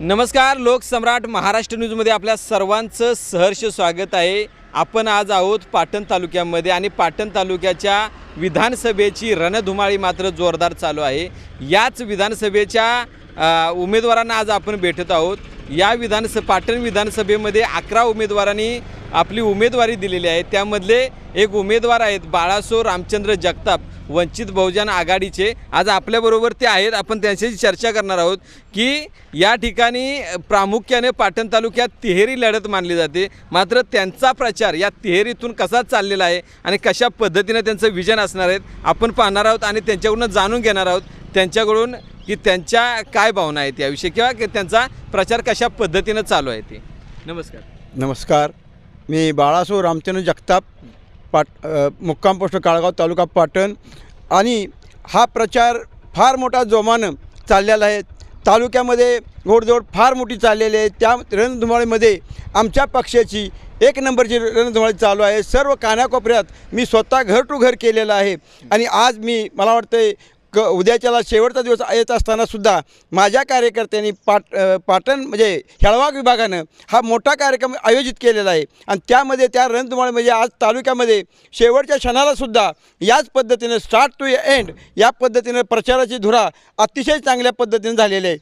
नमस्कार लोकसम्राट महाराष्ट्र न्यूजमध्ये आपल्या सर्वांचं सहर्ष स्वागत आहे. आपण आज आहोत पाटण तालुक्यामध्ये आणि पाटण तालुक्याच्या विधानसभेची रणधुमाळी मात्र जोरदार चालू आहे. याच विधानसभेच्या उमेदवारांना आज आपण भेटत आहोत. या विधानस पाटण विधानसभेमध्ये अकरा उमेदवारांनी आपली उमेदवारी दिलेली आहे. त्यामधले एक उमेदवार आहेत बाळासो रामचंद्र जगताप वंचित बहुजन आघाडीचे. आज आपल्याबरोबर ते आहेत. आपण त्यांच्याशी चर्चा करणार आहोत की या ठिकाणी प्रामुख्याने पाटण तालुक्यात तिहेरी लढत मानली जाते. मात्र त्यांचा प्रचार या तिहेरीतून कसा चाललेला आहे आणि कशा पद्धतीने त्यांचं विजन असणार आहेत आपण पाहणार आहोत आणि त्यांच्याकडून जाणून घेणार आहोत. त्यांच्याकडून की त्यांच्या काय भावना आहेत याविषयी किंवा त्यांचा प्रचार कशा पद्धतीनं चालू आहे ते? नमस्कार. नमस्कार. मी बाळासो रामचंद्र जगताप पाट मुक्काम पोस्ट काळगाव तालुका पाटण. आणि हा प्रचार फार मोठा जोमानं चाललेला आहे. तालुक्यामध्ये घोडजोड फार मोठी चाललेली आहे. त्या रणधुमाळीमध्ये आमच्या पक्षाची एक नंबरची रणधुमाळी चालू आहे. सर्व कानाकोपऱ्यात मी स्वतः घर टू घर केलेलं आहे. आणि आज मी मला वाटतं क उद्याच्याला शेवटचा दिवस येत असतानासुद्धा माझ्या कार्यकर्त्यांनी पाट पाटण म्हणजे हेळवाग विभागानं हा मोठा कार्यक्रम आयोजित केलेला आहे. आणि त्यामध्ये त्या रणधुमाळ म्हणजे आज तालुक्यामध्ये शेवटच्या क्षणालासुद्धा याच पद्धतीनं स्टार्ट टू एंड या पद्धतीनं प्रचाराची धुरा अतिशय चांगल्या पद्धतीनं झालेली आहे.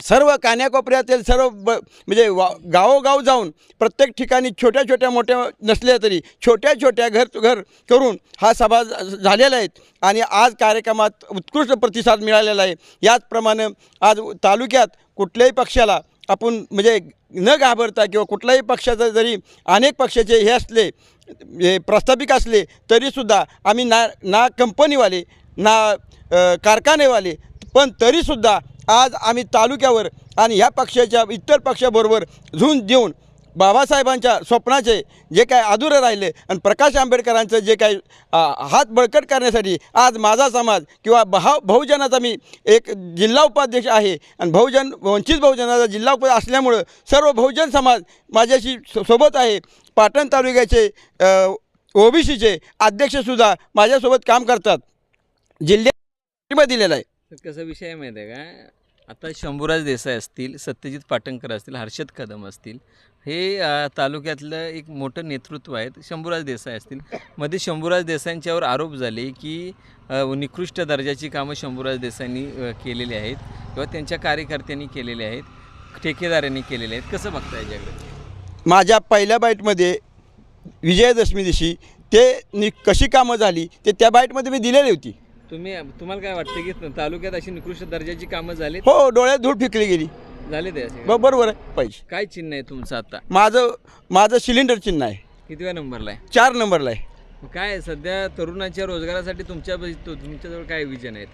सर्व कान्याकोपऱ्यातील सर्व ब म्हणजे वा गावोगाव जाऊन प्रत्येक ठिकाणी छोट्या छोट्या मोठ्या नसल्या तरी छोट्या छोट्या घर घर करून हा सभा झालेला आहेत आणि आज कार्यक्रमात उत्कृष्ट प्रतिसाद मिळालेला आहे. याचप्रमाणे आज तालुक्यात कुठल्याही पक्षाला आपण म्हणजे न घाबरता किंवा कुठल्याही पक्षाचं जरी अनेक पक्षाचे हे असले हे प्रस्थापिक असले तरीसुद्धा आम्ही ना ना कंपनीवाले ना कारखानेवाले पण तरीसुद्धा आज आम्ही तालुक्यावर आणि ह्या पक्षाच्या इतर पक्षाबरोबर झुंज देऊन बाबासाहेबांच्या स्वप्नाचे जे काय अधुरं राहिले आणि प्रकाश आंबेडकरांचं जे काही हात बळकट करण्यासाठी आज माझा समाज किंवा भाव बहुजनाचा मी एक जिल्हा उपाध्यक्ष आहे आणि बहुजन वंचित बहुजनाचा जिल्हा उपाध्यक्ष असल्यामुळं सर्व बहुजन समाज माझ्याशी सोबत आहे. पाटण तालुक्याचे ओबीसीचे अध्यक्षसुद्धा माझ्यासोबत काम करतात. जिल्ह्यात दिलेला आहे. कसा विषय माहिती आहे का? आता शंभूराज देसाई असतील सत्यजित पाटणकर असतील हर्षद कदम असतील हे अ, तालुक्यातलं एक मोठं नेतृत्व आहेत शंभूराज देसाई असतील. मध्ये शंभूराज देसाईंच्यावर आरोप झाले की अ, निकृष्ट दर्जाची कामं शंभूराज देसाईंनी अ, केलेली आहेत किंवा त्यांच्या कार्यकर्त्यांनी केलेली आहेत ठेकेदारांनी केलेले आहेत. कसं बघता याच्याकडे? माझ्या पहिल्या बाईटमध्ये विजयादशमी दिवशी ते नि कशी कामं झाली ते त्या बाईटमध्ये मी दिलेली होती. तुम्ही तुम्हाला काय वाटतं की तालुक्यात अशी निकृष्ट दर्जाची कामं झाली हो डोळ्यात धूळ फेकली गेली. झाले ते असे ब- बरोबर आहे पाहिजे. काय चिन्ह आहे तुमचं आता? माझं माझं सिलेंडर चिन्ह आहे. कितव्या नंबरला आहे? चार नंबरला आहे. मग काय आहे, सध्या तरुणांच्या रोजगारासाठी तुमच्या तुमच्याजवळ काय विजन आहेत?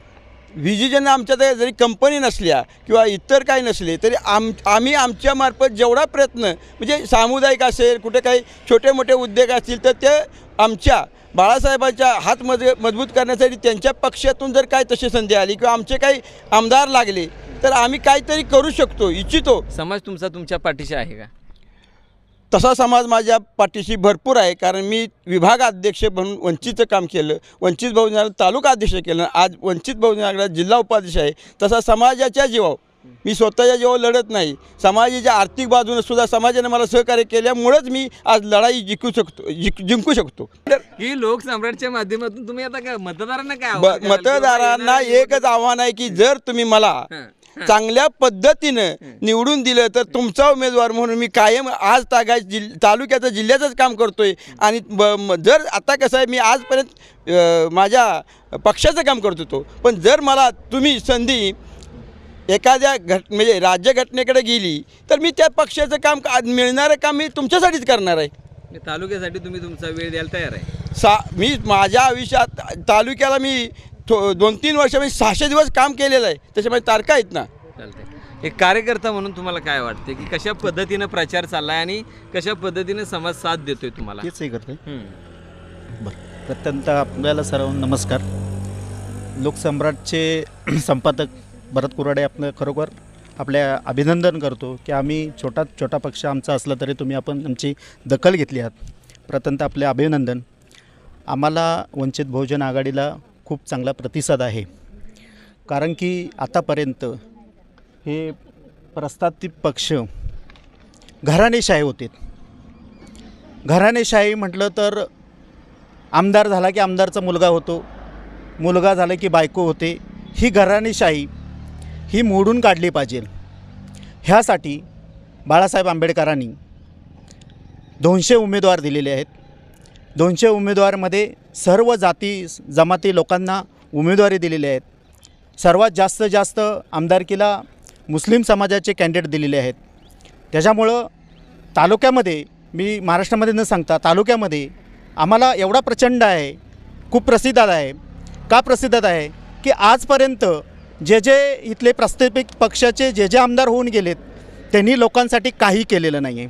विजेजन आमच्या जरी कंपनी नसल्या किंवा इतर काही नसले तरी आम आम्ही आमच्या मार्फत जेवढा प्रयत्न म्हणजे सामुदायिक असेल कुठे काही छोटे मोठे उद्योग असतील तर ते आमच्या बाळासाहेबांच्या हात मज मजबूत करण्यासाठी त्यांच्या पक्षातून जर काय तशी संधी आली किंवा आमचे काही आमदार लागले तर आम्ही काहीतरी करू शकतो इच्छितो. समाज तुमचा तुमच्या पाठीशी आहे का? तसा समाज माझ्या पाठीशी भरपूर आहे कारण मी विभाग अध्यक्ष म्हणून वंचितचं काम केलं वंचित बहुजन तालुका अध्यक्ष केलं आज वंचित बहुजन जिल्हा उपाध्यक्ष आहे. तसा समाजाच्या जीवावर मी स्वतःच्या जीवावर लढत नाही. समाजाच्या आर्थिक बाजूने सुद्धा समाजाने मला सहकार्य केल्यामुळेच मी आज लढाई जिंकू शकतो जिंक जिंकू शकतो. ही लोकसम्राटच्या माध्यमातून तुम्ही आता काय मतदारांना काय? मतदारांना एकच आव्हान आहे की जर तुम्ही मला. चांगल्या पद्धतीनं निवडून दिलं तर तुमचा उमेदवार म्हणून मी कायम आज जिल तालुक्याचं जिल्ह्याचंच काम करतोय. आणि जर आता कसं आहे मी आजपर्यंत माझ्या पक्षाचं काम करत होतो. पण जर मला तुम्ही संधी एखाद्या घट म्हणजे राज्यघटनेकडे गेली तर मी त्या पक्षाचं काम का- मिळणारं काम मी तुमच्यासाठीच करणार आहे. मी तालुक्यासाठी तुम्ही तुमचा वेळ द्यायला तयार आहे. सा मी माझ्या आयुष्यात तालुक्याला मी थो दोन तीन वर्ष मी सहाशे दिवस काम केलेलं आहे त्याच्यामुळे तारखा आहेत ना. चालतंय. एक कार्यकर्ता म्हणून तुम्हाला काय वाटते की कशा पद्धतीनं प्रचार चाललाय आणि कशा पद्धतीने समाज साथ देतोय तुम्हाला? तेच हे करते हम्म. बरं. प्रत्यंत आपल्याला सर्व नमस्कार. लोकसम्राटचे संपादक भरत कुराडे आपलं खरोखर आपल्या अभिनंदन करतो की आम्ही छोटा छोटा पक्ष आमचा असला तरी तुम्ही आपण आमची दखल घेतली आहात. प्रथमतः आपले अभिनंदन. आम्हाला वंचित बहुजन आघाडीला खूप चांगला प्रतिसाद आहे. कारण की आतापर्यंत हे प्रस्थापित पक्ष घराणेशाही होते. घराणेशाही म्हटलं तर आमदार झाला की आमदारचा मुलगा होतो. मुलगा झाला की बायको होते. ही घराणेशाही ही मोडून काढली पाहिजे. ह्यासाठी बाळासाहेब आंबेडकरांनी दोनशे उमेदवार दिलेले आहेत. दोनशे उमेदवारमध्ये सर्व जाती जमाती लोकांना उमेदवारी दिलेली आहेत. सर्वात जास्त जास्त आमदारकीला मुस्लिम समाजाचे कॅन्डिडेट दिलेले आहेत. त्याच्यामुळं तालुक्यामध्ये मी महाराष्ट्रामध्ये न सांगता तालुक्यामध्ये आम्हाला एवढा प्रचंड आहे खूप प्रसिद्धात आहे का प्रसिद्धात आहे की आजपर्यंत जे जे इथले प्रस्थापित पक्षाचे जे जे आमदार होऊन गेलेत त्यांनी लोकांसाठी काही केलेलं नाही आहे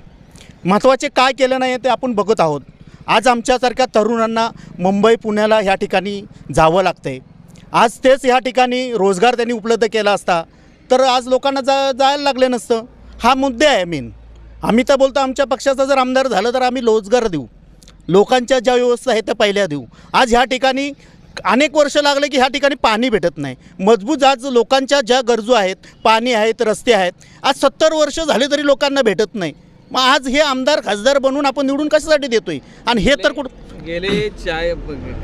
महत्त्वाचे काय केलं नाही आहे ते आपण बघत आहोत. आज आमच्यासारख्या तरुणांना मुंबई पुण्याला ह्या ठिकाणी जावं लागतं आहे आज तेच ह्या ठिकाणी रोजगार त्यांनी उपलब्ध केला असता तर आज लोकांना जा जायला लागले नसतं. हा मुद्दे आहे मेन आम्ही तर बोलतो आमच्या पक्षाचा जर आमदार झालं तर आम्ही रोजगार देऊ. लोकांच्या ज्या व्यवस्था आहेत त्या पहिल्या देऊ. आज ह्या ठिकाणी अनेक वर्ष लागले की ह्या ठिकाणी पाणी भेटत नाही. मजबूत आज लोकांच्या ज्या गरजू आहेत पाणी आहेत रस्ते आहेत आज सत्तर वर्ष झाले तरी लोकांना भेटत नाही. मग आज हे आमदार खासदार बनवून आपण निवडून कशासाठी देतोय? आणि हे तर कुठं गेले चाय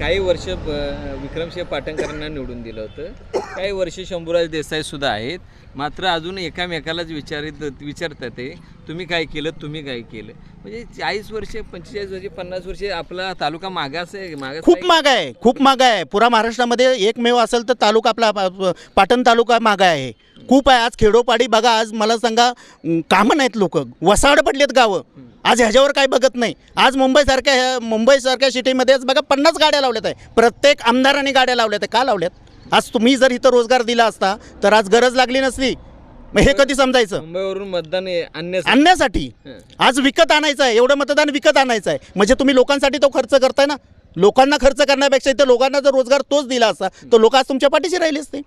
काही वर्ष विक्रमसिंह पाटणकरांना निवडून दिलं होतं. काही वर्ष शंभूराज देसाई सुद्धा आहेत. मात्र अजून एकामेकालाच विचारित विचारतात ते तुम्ही काय केलं? तुम्ही काय केलं? म्हणजे चाळीस वर्षे पंचेचाळीस वर्षे पन्नास वर्षे आपला तालुका मागास आहे मागास खूप. माग आहे खूप माग आहे. पुरा महाराष्ट्रामध्ये एकमेव असेल तर तालुका आपला पाटण तालुका माग आहे. खूप आहे. आज खेडोपाडी बघा आज मला सांगा कामं नाहीत लोक. वसाड पडलेत गावं. आज ह्याच्यावर काय बघत नाही. आज मुंबईसारख्या ह्या मुंबईसारख्या सिटीमध्ये आज बघा पन्नास गाड्या लावल्यात आहे. प्रत्येक आमदारांनी गाड्या लावल्यात आहे. का लावल्यात? आज तुम्ही जर इथं रोजगार दिला असता तर आज गरज लागली नसली मग हे कधी समजायचं? मुंबईवरून मतदान आणण्यासाठी. आणण्यासाठी. आज विकत आणायचं आहे. एवढं मतदान विकत आणायचं आहे. म्हणजे तुम्ही लोकांसाठी तो खर्च करताय ना? लोकांना खर्च करण्यापेक्षा इथं लोकांना जर रोजगार तोच दिला असता तर लोक आज तुमच्या पाठीशी राहिले असते.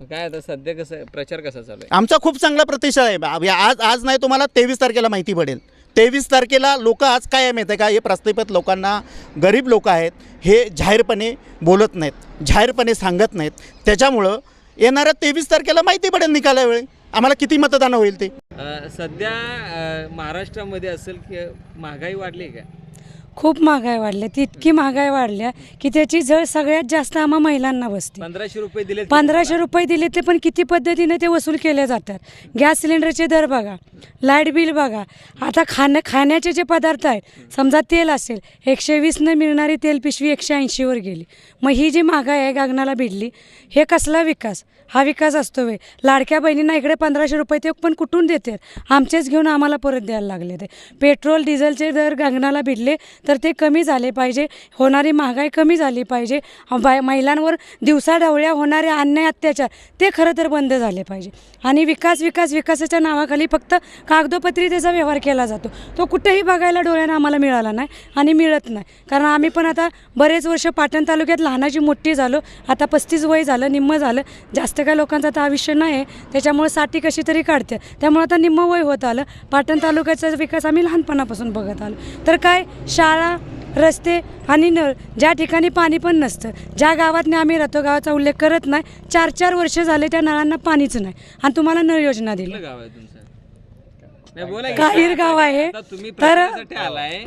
काय आता सध्या कसं आहे? प्रचार कसा चालू आहे? आमचा खूप चांगला प्रतिसाद आहे. आ- या- आज आज नाही तुम्हाला तेवीस तारखेला माहिती पडेल. तेवीस तारखेला लोक आज काय आहे माहिती आहे का? हे प्रस्थापित लोकांना गरीब लोक आहेत हे जाहीरपणे बोलत नाहीत जाहीरपणे सांगत नाहीत. त्याच्यामुळं येणाऱ्या तेवीस तारखेला माहिती पडेल निकालावेळी आम्हाला किती मतदान होईल ते? अ, सध्या अ, महाराष्ट्रामध्ये असेल की महागाई वाढली आहे का? खूप महागाई वाढल्या. ती इतकी महागाई वाढल्या की त्याची झळ सगळ्यात जास्त आम्हा महिलांना बसते. पंधराशे रुपये दिले पंधराशे रुपये दिले ते पण किती पद्धतीने ते वसूल केले जातात. गॅस सिलेंडरचे दर बघा लाइट बिल बघा. आता खाण्या खाण्याचे जे पदार्थ आहेत समजा तेल असेल एकशे वीसनं मिळणारी तेल पिशवी एकशे ऐंशीवर गेली. मग ही जी महागाई आहे गगनाला भिडली हे कसला विकास? हा विकास असतो वे लाडक्या बहिणींना इकडे पंधराशे रुपये ते पण कुठून देते? आमचेच घेऊन आम्हाला परत द्यायला लागले ते. पेट्रोल डिझेलचे दर गंगनाला भिडले तर ते कमी झाले पाहिजे. होणारी महागाई कमी झाली पाहिजे. बाय महिलांवर दिवसाढवळ्या होणारे अन्याय अत्याचार ते खरं तर बंद झाले पाहिजे. आणि विकास विकास विकासाच्या नावाखाली फक्त कागदोपत्री त्याचा व्यवहार केला जातो. तो कुठेही बघायला डोळ्यानं आम्हाला मिळाला नाही आणि मिळत नाही. कारण आम्ही पण आता बरेच वर्ष पाटण तालुक्यात लहानाची मोठी झालो. आता पस्तीस वय झालं निम्म झालं. जास्त काय लोकांचं आता आयुष्य नाही आहे त्याच्यामुळे साठी कशी तरी काढते. त्यामुळे आता निम्म वय होत आलं. पाटण तालुक्याचा विकास आम्ही लहानपणापासून बघत आलो. तर काय? शाळा रस्ते आणि नळ ज्या ठिकाणी पाणी पण नसतं ज्या गावातने आम्ही राहतो गावाचा उल्लेख करत नाही. चार चार वर्ष झाले त्या नळांना पाणीच नाही. आणि तुम्हाला नळ योजना दिली कुठलं गाव आहे तुमचं नाही, बोला की. काहीर गाव आहे. तर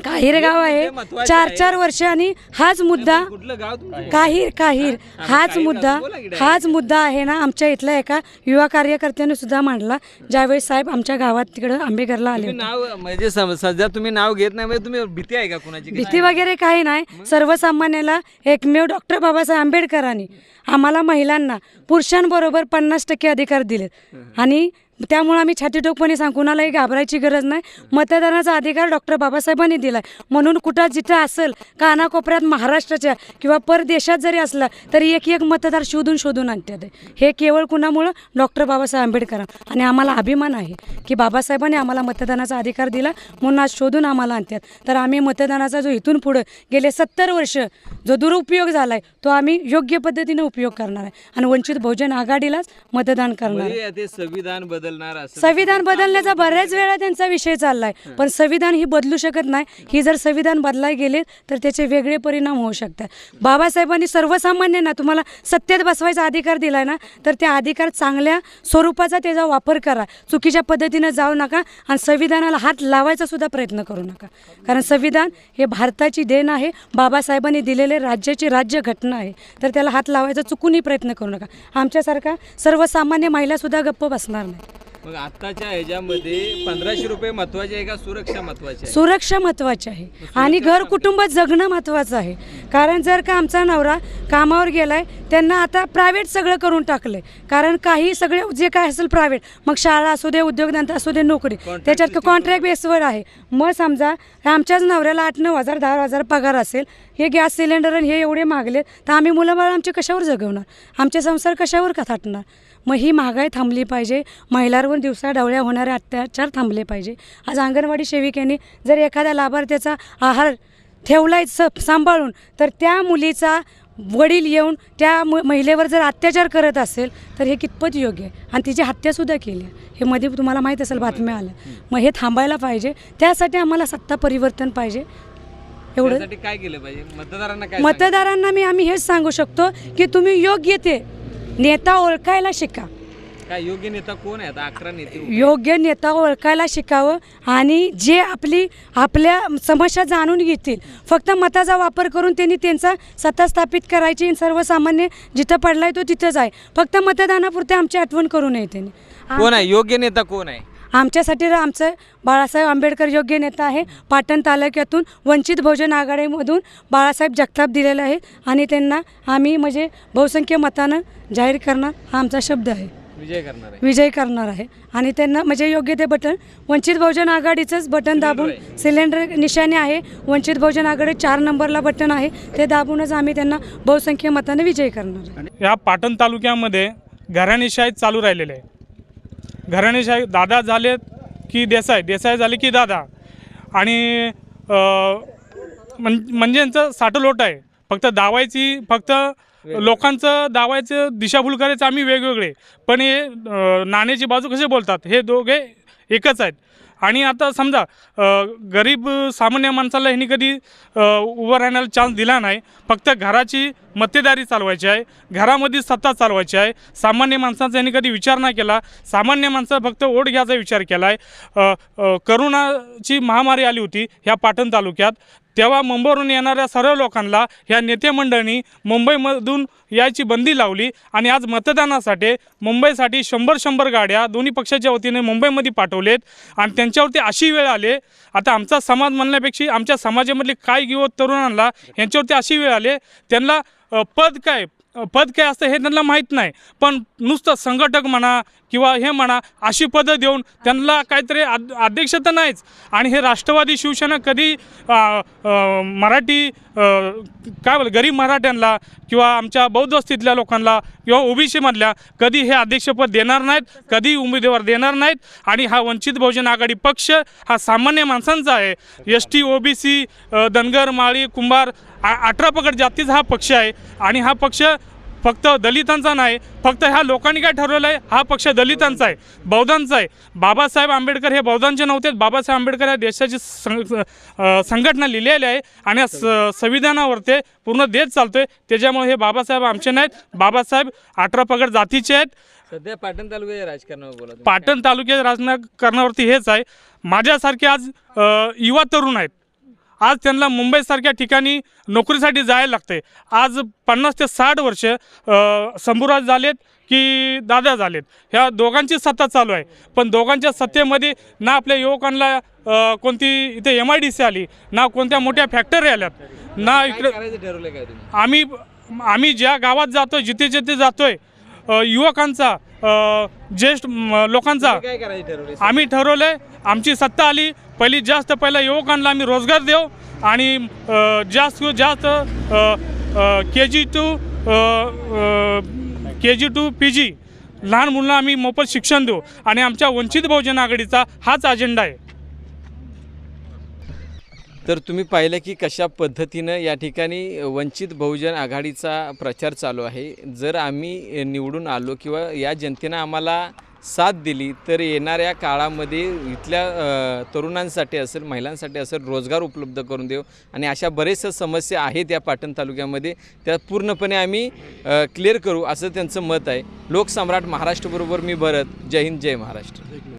काहीर गाव आहे. चार. चार वर्ष आणि हाच मुद्दा कुठलं गाव तुमचं? काहीर काहीर हाच मुद्दा. हाच मुद्दा आहे ना आमच्या इथल्या एका युवा कार्यकर्त्याने सुद्धा मांडला ज्यावेळेस साहेब आमच्या गावात तिकडं आंबेकरला आले नाव म्हणजे सध्या तुम्ही नाव घेत नाही म्हणजे तुम्ही भीती आहे का कुणाची? भीती वगैरे काही नाही. सर्वसामान्याला एकमेव डॉक्टर बाबासाहेब आंबेडकरांनी आम्हाला महिलांना पुरुषांबरोबर पन्नास टक्के अधिकार दिलेत. आणि त्यामुळे आम्ही छातीटोकपणे सांग कुणालाही घाबरायची गरज नाही. मतदानाचा अधिकार डॉक्टर बाबासाहेबांनी दिला म्हणून कुठं जिथं असेल कानाकोपऱ्यात महाराष्ट्राच्या किंवा परदेशात जरी असला तरी एक एक मतदार शोधून शोधून आणतात हे केवळ कुणामुळं? डॉक्टर बाबासाहेब आंबेडकर आणि आम्हाला अभिमान आहे की बाबासाहेबांनी आम्हाला मतदानाचा अधिकार दिला म्हणून आज शोधून आम्हाला आणतात. तर आम्ही मतदानाचा जो इथून पुढं गेले सत्तर वर्ष जो दुरुपयोग झाला आहे तो आम्ही योग्य पद्धतीने उपयोग करणार आहे. आणि वंचित बहुजन आघाडीलाच मतदान करणार आहे. संविधान बदल बदलणार असं संविधान बदलण्याचा बऱ्याच वेळा त्यांचा विषय चाललाय. पण संविधान ही बदलू शकत नाही. ही जर संविधान बदलाय गेले तर त्याचे वेगळे परिणाम होऊ शकतात. बाबासाहेबांनी सर्वसामान्यांना तुम्हाला सत्तेत बसवायचा अधिकार दिलाय ना तर त्या अधिकार चांगल्या स्वरूपाचा त्याचा वापर करा. चुकीच्या पद्धतीनं जाऊ नका आणि संविधानाला हात लावायचा सुद्धा प्रयत्न करू नका. कारण संविधान हे भारताची देण आहे. बाबासाहेबांनी दिलेले राज्याची राज्यघटना आहे. तर त्याला हात लावायचा चुकूनही प्रयत्न करू नका. आमच्यासारखा सर्वसामान्य महिलासुद्धा गप्प बसणार नाही. मग आताच्या ह्याच्यामध्ये पंधराशे रुपये महत्त्वाचे आहे का सुरक्षा महत्वाची आहे? सुरक्षा महत्त्वाची आहे. आणि घर कुटुंबात जगणं महत्त्वाचं आहे. कारण जर का आमचा नवरा कामावर गेलाय त्यांना आता प्रायव्हेट सगळं करून टाकलंय. कारण काही सगळे जे काय असेल प्रायव्हेट मग शाळा असू दे उद्योगधंदा असू दे नोकरी. त्याच्यात कॉन्ट्रॅक्ट बेसवर आहे. मग समजा आमच्याच नवऱ्याला आठ नऊ हजार दहा हजार पगार असेल हे गॅस सिलेंडर आणि हे एवढे मागले तर आम्ही मुलं बाळ आमचे कशावर जगवणार? आमचे संसार कशावर का थाटणार? मग ही महागाई थांबली पाहिजे. महिलांवर दिवसा डवळ्या होणारे अत्याचार थांबले पाहिजे. आज अंगणवाडी सेविकेने जर एखाद्या लाभार्थ्याचा आहार ठेवलाय स सांभाळून तर त्या मुलीचा वडील येऊन त्या मु महिलेवर जर अत्याचार करत असेल तर हे कितपत योग्य आहे? आणि तिची हत्यासुद्धा केली आहे. हे मध्ये तुम्हाला माहीत असेल बातम्या आल्या मग हे थांबायला पाहिजे. त्यासाठी आम्हाला सत्ता परिवर्तन पाहिजे. एवढं? काय केलं पाहिजे? मतदारांना? मतदारांना मी आम्ही हेच सांगू शकतो की तुम्ही योग्य ते नेता ओळखायला शिका. काय योग्य नेता कोण आहे आता अकरा नेते. योग्य नेता ओळखायला शिकावं आणि जे आपली आपल्या समस्या जाणून घेतील. फक्त मताचा वापर करून त्यांनी त्यांचा सत्ता स्थापित करायची आणि सर्वसामान्य जिथं पडलाय तो तिथंच आहे. फक्त मतदानापुरते आमची आठवण करू नये त्यांनी. कोण आहे? योग्य नेता कोण आहे? आमच्यासाठी र- आमचं बाळासाहेब आंबेडकर योग्य नेता आहे. पाटण तालुक्यातून वंचित बहुजन आघाडीमधून बाळासाहेब जगताप दिलेला आहे आणि त्यांना आम्ही म्हणजे बहुसंख्य मतानं जाहीर करणार हा आमचा शब्द आहे. विजय करणार आहे. विजय करणार आहे. आणि त्यांना म्हणजे योग्य ते बटन वंचित बहुजन आघाडीचंच बटन दाबून सिलेंडर निशाणे आहे. वंचित बहुजन आघाडी चार नंबरला बटन आहे. ते दाबूनच आम्ही त्यांना बहुसंख्य मताने विजय करणार आहे. या पाटण तालुक्यामध्ये घराणेशाही चालू राहिलेले आहे. घराणेशाही दादा झालेत की देसाई? देसाई झाले की दादा? आणि म्हणजे यांचं साठलोट आहे. फक्त दावायची फक्त लोकांचं दावायचं दिशाभूल करायचं आम्ही वेगवेगळे. पण हे नाण्याची बाजू कसे बोलतात? हे दोघे एकच आहेत. आणि आता समजा गरीब सामान्य माणसाला ह्यांनी कधी उभं राहण्याला चान्स दिला नाही. फक्त घराची मक्तेदारी चालवायची आहे घरामध्ये सत्ता चालवायची आहे. सामान्य माणसांचा यांनी कधी विचार नाही केला. सामान्य माणसं फक्त ओढ घ्यायचा विचार केला आहे करोनाची महामारी आली होती ह्या पाटण तालुक्यात. तेव्हा मुंबईवरून येणाऱ्या सर्व लोकांना ह्या नेते मंडळींनी मुंबईमधून यायची बंदी लावली आणि आज मतदानासाठी मुंबईसाठी शंभर शंभर गाड्या दोन्ही पक्षाच्या वतीने मुंबईमध्ये पाठवलेत आणि त्यांच्यावरती अशी वेळ आले. आता आमचा समाज म्हणण्यापेक्षा आमच्या समाजामधले काय युवक तरुणांना यांच्यावरती अशी वेळ आले. त्यांना अ, पद काय असतं हे त्यांना माहीत नाही. पण नुसतं संघटक म्हणा किंवा हे म्हणा अशी पदं देऊन त्यांना काहीतरी आद अध्यक्ष तर नाहीच. आणि हे राष्ट्रवादी शिवसेना कधी मराठी काय बोल गरीब मराठ्यांना किंवा आमच्या बौद्ध वस्तीतल्या लोकांना किंवा ओबीसीमधल्या कधी हे अध्यक्षपद देणार नाहीत कधी उमेदवार देणार नाहीत. आणि हा वंचित बहुजन आघाडी पक्ष हा सामान्य माणसांचा आहे. S T OBC Dhangar Mali Kumbhar आ- अठरा पकड जातीचा हा पक्ष आहे. आणि हा पक्ष फक्त दलितांचा नाही फक्त ह्या लोकांनी काय ठरवलं आहे? हा पक्ष दलितांचा आहे बौद्धांचा आहे. बाबासाहेब आंबेडकर हे बौद्धांचे नव्हते बाबासाहेब आंबेडकर या देशाची संघटना लिहिलेली आहे आणि या स संविधानावर ते पूर्ण देत चालतोय. त्याच्यामुळे हे बाबासाहेब आमचे नाहीत. बाबासाहेब अठरा पगड जातीचे आहेत. सध्या पाटण तालुक्याच्या राजकारणावर बोला. पाटण तालुक्यात राजकारणावरती हेच आहे. माझ्यासारखे आज युवा तरुण आहेत. आज त्यांना मुंबईसारख्या ठिकाणी नोकरीसाठी जायला लागते आज पन्नास ते साठ वर्ष शंभूराज झालेत की दादा झालेत. ह्या दोघांची सत्ता चालू आहे. पण दोघांच्या सत्तेमध्ये ना आपल्या युवकांना कोणती इथे एम आय डी सी आली ना कोणत्या मोठ्या फॅक्टरी आल्यात ना इकडे आम्ही आम्ही ज्या गावात जातोय जिथे जिथे जातोय युवकांचा ज्येष्ठ लोकांचा. काय करायचं ठरवलंय आम्ही ठरवलंय आमची सत्ता आली. पहिली जास्त पहिला युवकांना आम्ही रोजगार देऊ. आणि अ, जास्त जास्त K G to K G to P G लहान मुलांना आम्ही मोफत शिक्षण देऊ. आणि आमच्या वंचित बहुजन आघाडीचा हाच अजेंडा आहे. तर तुम्ही पाहिलं की कशा पद्धतीनं या ठिकाणी वंचित बहुजन आघाडीचा प्रचार चालू आहे. जर आम्ही निवडून आलो किंवा या जनतेनं आम्हाला साथ दिली तर येणाऱ्या काळामध्ये इथल्या तरुणांसाठी असेल महिलांसाठी असेल रोजगार उपलब्ध करून देऊ. आणि अशा बरेचशा समस्या आहेत या पाटण तालुक्यामध्ये. त्या पूर्णपणे आम्ही क्लिअर करू असं त्यांचं मत आहे. लोकसम्राट महाराष्ट्रबरोबर मी भरत. जय हिंद जय महाराष्ट्र.